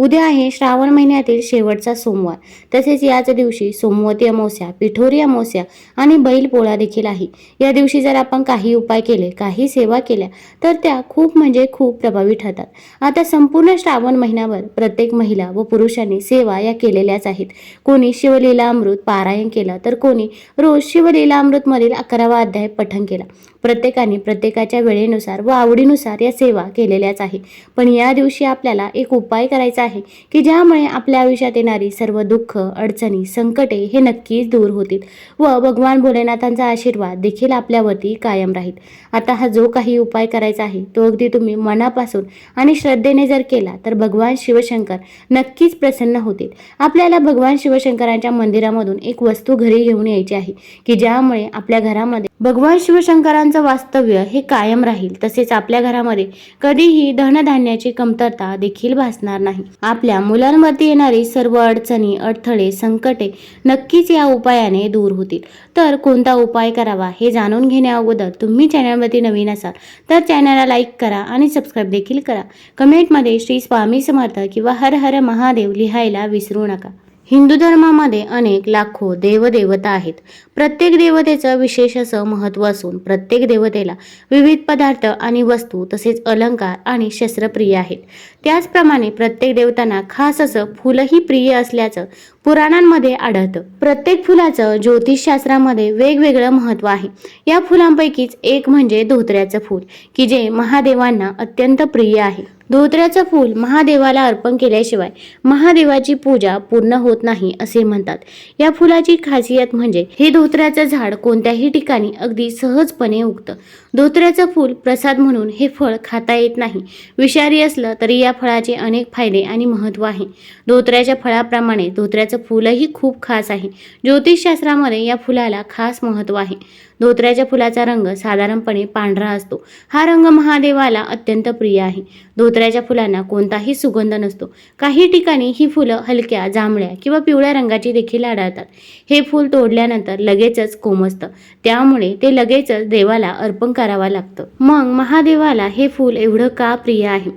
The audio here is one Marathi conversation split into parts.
उद्या आहे श्रावण महिन्यातील शेवटचा सोमवार. तसेच याच दिवशी सोमवती अमावस्या पिठोरी अमावस्या आणि बैल पोळा देखील आहे. या दिवशी जर आपण काही उपाय केले काही सेवा केल्या तर त्या खूप म्हणजे खूप प्रभावी ठरतात. आता संपूर्ण श्रावण महिन्याभर प्रत्येक महिला व पुरुषांनी सेवा या केलेल्याच आहेत. कोणी शिवलीला अमृत पारायण केलं तर कोणी रोज शिवलीला अमृतमधील अकरावा अध्याय पठण केला. प्रत्येकाने प्रत्येकाच्या वेळेनुसार व आवडीनुसार या सेवा केलेल्याच आहे पण या दिवशी आपल्याला एक उपाय करायचा आहे. की ज्यामुळे आपल्या आयुष्यात येणारी सर्व दुःख अडचणी संकटे हे नक्कीच दूर होतील व भगवान भोलेनाथांचा आशीर्वाद देखील आपल्यावरती कायम राहील. आता हा जो काही उपाय करायचा आहे तो अगदी तुम्ही मनापासून आणि श्रद्धेने जर केला तर भगवान शिवशंकर नक्कीच प्रसन्न होतील. आपल्याला भगवान शिवशंकरांच्या मंदिरामधून एक वस्तू घरी घेऊन यायची आहे की ज्यामुळे आपल्या घरामध्ये भगवान शिवशंकरांचं वास्तव्य हे कायम राहील तसेच आपल्या घरामध्ये कधीही धनधान्याची कमतरता देखील भासणार नाही. आपल्या मुलांवरती येणारी सर्व अडचणी अडथळे संकटे नक्कीच या उपायाने दूर होतील. तर कोणता उपाय करावा हे जाणून घेण्या अगोदर तुम्ही चॅनलवरती नवीन असाल तर चॅनलला लाईक करा आणि सबस्क्राईब देखील करा. कमेंटमध्ये श्री स्वामी समर्थ किंवा हर हर महादेव लिहायला विसरू नका. हिंदू धर्मामध्ये अनेक लाखो देवदेवता आहेत. प्रत्येक देवतेचं विशेष असं महत्त्व असून प्रत्येक देवतेला विविध पदार्थ आणि वस्तू तसेच अलंकार आणि शस्त्रप्रिय आहेत. त्याचप्रमाणे प्रत्येक देवतांना खास असं फुलंही प्रिय असल्याचं पुराणांमध्ये आढळतं. प्रत्येक फुलाचं ज्योतिषशास्त्रामध्ये वेगवेगळं महत्त्व आहे. या फुलांपैकीच एक म्हणजे धोत्र्याचं फूल की जे महादेवांना अत्यंत प्रिय आहे. धोत्र्याचं फूल महादेवाला अर्पण केल्याशिवाय महादेवाची पूजा पूर्ण होत नाही असे म्हणतात. या फुलाची खासियत म्हणजे हे धोत्र्याचं झाड कोणत्याही ठिकाणी अगदी सहजपणे उगतं. धोत्र्याचं फूल प्रसाद म्हणून हे फळ खाता येत नाही. विषारी असलं तरी या फळाचे अनेक फायदे आणि महत्त्व आहे. धोत्र्याच्या फळाप्रमाणे धोत्र्याचं फूलही खूप खास आहे. ज्योतिषशास्त्रामध्ये या फुलाला खास महत्त्व आहे. धोत्र्याच्या फुलाचा रंग साधारणपणे पांढरा असतो. हा रंग महादेवाला अत्यंत प्रिय आहे. धोत्र्याच्या फुलांना कोणताही सुगंध नसतो. काही ठिकाणी ही फुलं हलक्या जांभळ्या किंवा पिवळ्या रंगाची देखील आढळतात. हे फूल तोडल्यानंतर लगेचच कोमजतं. त्यामुळे ते लगेचच देवाला अर्पण करावं लागतं. मग महादेवाला हे फूल एवढं का प्रिय आहे?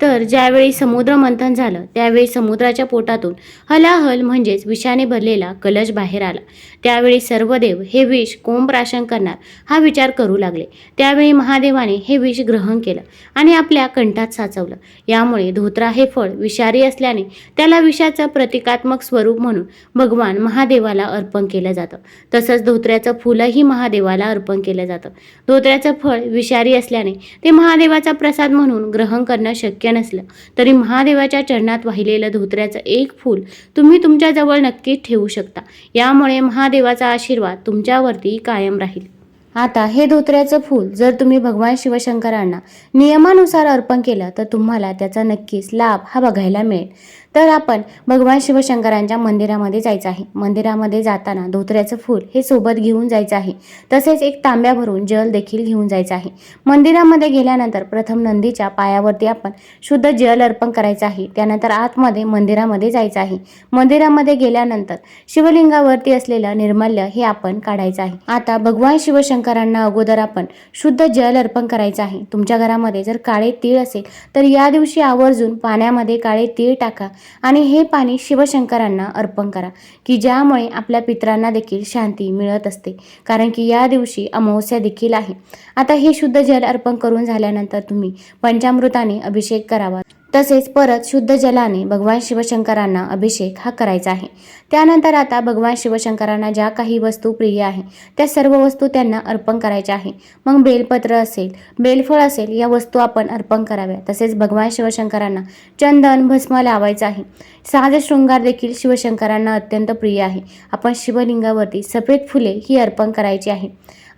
तर ज्यावेळी समुद्र मंथन झालं त्यावेळी समुद्राच्या पोटातून हलाहल म्हणजेच विषाने भरलेला कलश बाहेर आला. त्यावेळी सर्व देव हे विष कोंब प्राशन करणार हा विचार करू लागले. त्यावेळी महादेवाने हे विष ग्रहण केलं आणि आपल्या कंठात साचवलं. यामुळे धोत्रा हे फळ विषारी असल्याने त्याला विषाचं प्रतिकात्मक स्वरूप म्हणून भगवान महादेवाला अर्पण केलं जातं. तसंच धोत्र्याचं फुलंही महादेवाला अर्पण केलं जातं. धोत्र्याचं फळ विषारी असल्याने ते महादेवाचा प्रसाद म्हणून ग्रहण करणं शक्य नसलं तरी महादेवाच्या चरणात वाहिलेलं धोत्र्याचं एक फूल तुम्ही तुमच्याजवळ नक्कीच ठेवू शकता. यामुळे महादेवाचा आशीर्वाद तुमच्यावरती कायम राहील. आता हे धोत्र्याचं फूल जर तुम्ही भगवान शिवशंकरांना नियमानुसार अर्पण केलं तर तुम्हाला त्याचा नक्कीच लाभ हा बघायला मिळेल. तर आपण भगवान शिवशंकरांच्या मंदिरामध्ये जायचं आहे. मंदिरामध्ये जाताना धोत्र्याचं फूल हे सोबत घेऊन जायचं आहे. तसेच एक तांब्या भरून जल देखील घेऊन जायचं आहे. मंदिरामध्ये गेल्यानंतर प्रथम नंदीच्या पायावरती आपण शुद्ध जल अर्पण करायचं आहे. त्यानंतर आतमध्ये मंदिरामध्ये जायचं आहे. मंदिरामध्ये गेल्यानंतर शिवलिंगावरती असलेलं निर्मल्य हे आपण काढायचं आहे. आता भगवान शिवशंकर शिवशंकरांना अगोदर आपण शुद्ध जल अर्पण करायचं आहे. तुमच्या घरामध्ये जर काळे तीळ असेल तर या दिवशी आवर्जून पाण्यामध्ये काळे तीळ टाका आणि हे पाणी शिवशंकरांना अर्पण करा की ज्यामुळे आपल्या पित्रांना देखील शांती मिळत असते. कारण की या दिवशी अमावस्या देखील आहे. आता हे शुद्ध जल अर्पण करून झाल्यानंतर तुम्ही पंचामृताने अभिषेक करावा. तसेच परत शुद्ध जलाने भगवान शिवशंकरांना अभिषेक हा करायचा आहे. त्यानंतर आता भगवान शिवशंकरांना ज्या काही वस्तू प्रिय आहे त्या सर्व वस्तू त्यांना अर्पण करायच्या आहे. मग बेलपत्र असेल बेलफळ असेल या वस्तू आपण अर्पण कराव्या तसेच भगवान शिवशंकरांना चंदन भस्म लावायचं आहे. साज शृंगार देखील शिवशंकरांना अत्यंत प्रिय आहे. आपण शिवलिंगावरती सफेद फुले ही अर्पण करायची आहे.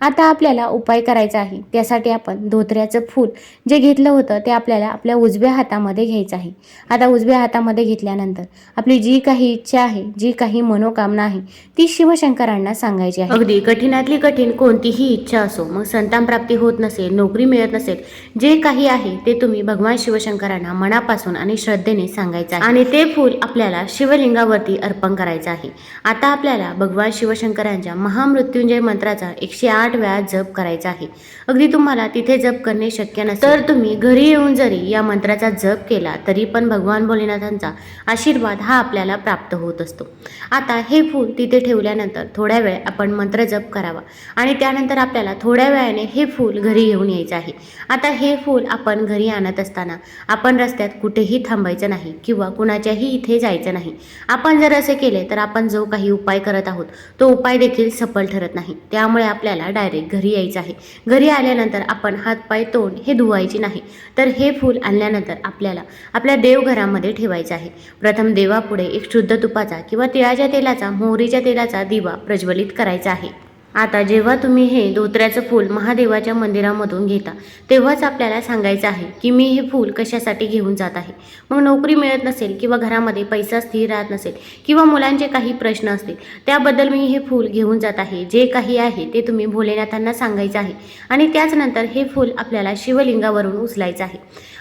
आता आपल्याला उपाय करायचा आहे. त्यासाठी आपण धोत्र्याचं फूल जे घेतलं होतं ते आपल्याला आपल्या उजव्या हातामध्ये घ्यायचं आहे. आता उजव्या हातामध्ये घेतल्यानंतर आपली जी काही इच्छा आहे जी काही मनोकामना आहे ती शिवशंकरांना सांगायची आहे. अगदी कठीणातली कठीण कोणतीही इच्छा असो मग संतान प्राप्ती होत नसेल नोकरी मिळत नसेल जे काही आहे ते तुम्ही भगवान शिवशंकरांना मनापासून आणि श्रद्धेने सांगायचं आहे. आणि ते फूल आपल्याला शिवलिंगावरती अर्पण करायचं आहे. आता आपल्याला भगवान शिवशंकरांच्या महामृत्युंजय मंत्राचा एकशे आठ आठ वेळा जप करायचा आहे. अगदी तुम्हाला तिथे जप करणे शक्य नसेल. तर तुम्ही घरी येऊन जरी या मंत्राचा जप केला तरी पण भगवान भोलेनाथांचा आशीर्वाद हा आपल्याला प्राप्त होत असतो. आता हे फूल तिथे ठेवल्यानंतर थोड्या वेळ आपण मंत्र जप करावा. आणि त्यानंतर आपल्याला थोड्या वेळाने हे फूल घरी घेऊन यायचं आहे. आता हे फूल आपण घरी आणत असताना आपण रस्त्यात कुठेही थांबायचं नाही किंवा कुणाच्याही इथे जायचं नाही. आपण जर असे केले तर आपण जो काही उपाय करत आहोत तो उपाय देखील सफल ठरत नाही. त्यामुळे आपल्याला डायरेक्ट घरी यायचं आहे. घरी आल्यानंतर आपण हातपाय तोंड हे धुवायचे नाही. तर हे फूल आणल्यानंतर आपल्याला आपल्या देवघरामध्ये ठेवायचं आहे. प्रथम देवापुढे एक शुद्ध तुपाचा किंवा तिळाच्या तेलाचा मोहरीच्या तेलाचा दिवा प्रज्वलित करायचा आहे. आता जेव्हा तुम्ही हे धोत्र्याचं फूल महादेवाच्या मंदिरामधून घेता तेव्हाच आपल्याला सांगायचं आहे की मी हे फूल कशासाठी घेऊन जात आहे. मग नोकरी मिळत नसेल किंवा घरामध्ये पैसा स्थिर राहत नसेल किंवा मुलांचे काही प्रश्न असतील त्याबद्दल मी हे फूल घेऊन जात आहे. जे काही आहे ते तुम्ही भोलेनाथांना सांगायचं आहे आणि त्याचनंतर हे फूल आपल्याला शिवलिंगावरून उचलायचं आहे.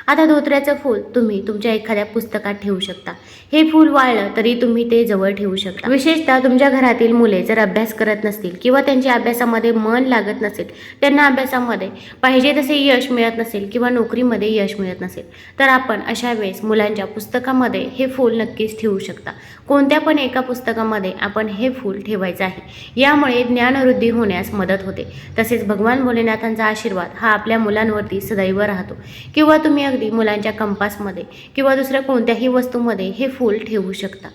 आता धोत्र्याचं फूल तुम्ही तुमच्या एखाद्या पुस्तकात ठेवू शकता. हे फूल वाळलं तरी तुम्ही ते जवळ ठेवू शकता. विशेषतः तुमच्या घरातील मुले जर अभ्यास करत नसतील किंवा त्यांच्या अभ्यासामध्ये मन लागत नसेल त्यांना अभ्यासामध्ये पाहिजे तसे यश मिळत नसेल किंवा नोकरीमध्ये यश मिळत नसेल तर आपण अशा वेळेस मुलांच्या पुस्तकामध्ये हे फूल नक्कीच ठेवू शकता. कोणत्या पण एका पुस्तकामध्ये आपण हे फूल ठेवायचं आहे. यामुळे ज्ञानवृद्धी होण्यास मदत होते. तसेच भगवान भोलेनाथांचा आशीर्वाद हा आपल्या मुलांवरती सदैव राहतो. किंवा तुम्ही अगदी मुलांच्या कंपासमध्ये किंवा दुसऱ्या कोणत्याही वस्तूमध्ये हे फूल ठेवू शकता.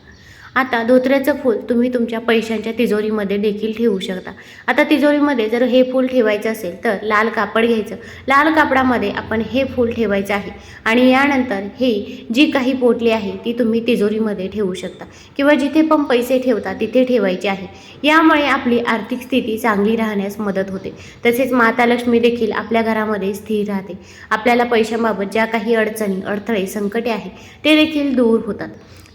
आता धोत्र्याचं फूल तुम्ही तुमच्या पैशांच्या तिजोरीमध्ये देखील ठेवू शकता. आता तिजोरीमध्ये जर हे फूल ठेवायचं असेल तर लाल कापड घ्यायचं. लाल कापडामध्ये आपण हे फूल ठेवायचं आहे. आणि यानंतर हे जी काही पोटली आहे ती तुम्ही तिजोरीमध्ये ठेवू शकता. किंवा जिथे पण पैसे ठेवता तिथे ठेवायचे आहे. यामुळे आपली आर्थिक स्थिती चांगली राहण्यास मदत होते. तसेच माता लक्ष्मी देखील आपल्या घरामध्ये स्थिर राहते. आपल्याला पैशांबाबत ज्या काही अडचणी अडथळे संकटे आहे ते देखील दूर होतात.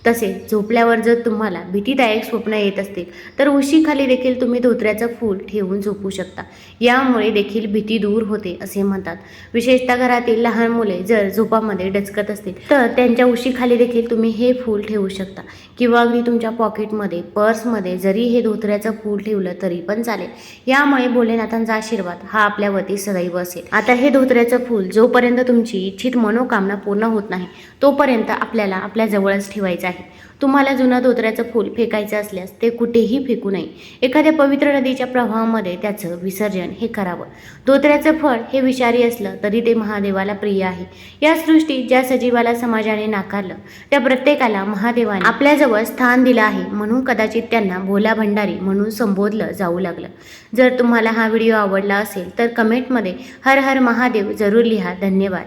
तसेच झोपल्यावर जर तुम्हाला भीतीदायक स्वप्न येत असतील तर उशीखाली देखील तुम्ही धोत्र्याचं फूल ठेवून झोपू शकता. यामुळे देखील भीती दूर होते असे म्हणतात. विशेषतः घरातील लहान मुले जर झोपामध्ये डचकत असतील तर त्यांच्या उशीखाली देखील तुम्ही हे फूल ठेवू शकता. किंवा अगदी तुमच्या पॉकेटमध्ये पर्समध्ये जरी हे धोत्र्याचं फूल ठेवलं तरी पण चालेल. यामुळे भोलेनाथांचा आशीर्वाद हा आपल्यावरती सदैव असेल. आता हे धोत्र्याचं फूल जोपर्यंत तुमची इच्छित मनोकामना पूर्ण होत नाही तोपर्यंत आपल्याला आपल्या जवळच ठेवायचं आहे. तुम्हाला जुना धोत्र्याचं फूल फेकायचं असल्यास ते कुठेही फेकू नये. एखाद्या पवित्र नदीच्या प्रवाहामध्ये त्याचं विसर्जन हे करावं. धोत्र्याचं फळ हे विषारी असलं तरी ते महादेवाला प्रिय आहे. या सृष्टीत ज्या सजीवाला समाजाने नाकारलं त्या प्रत्येकाला महादेवाने आपल्याजवळ स्थान दिलं आहे म्हणून कदाचित त्यांना भोला भंडारी म्हणून संबोधलं जाऊ लागलं. जर तुम्हाला हा व्हिडिओ आवडला असेल तर कमेंटमध्ये हर हर महादेव जरूर लिहा. धन्यवाद.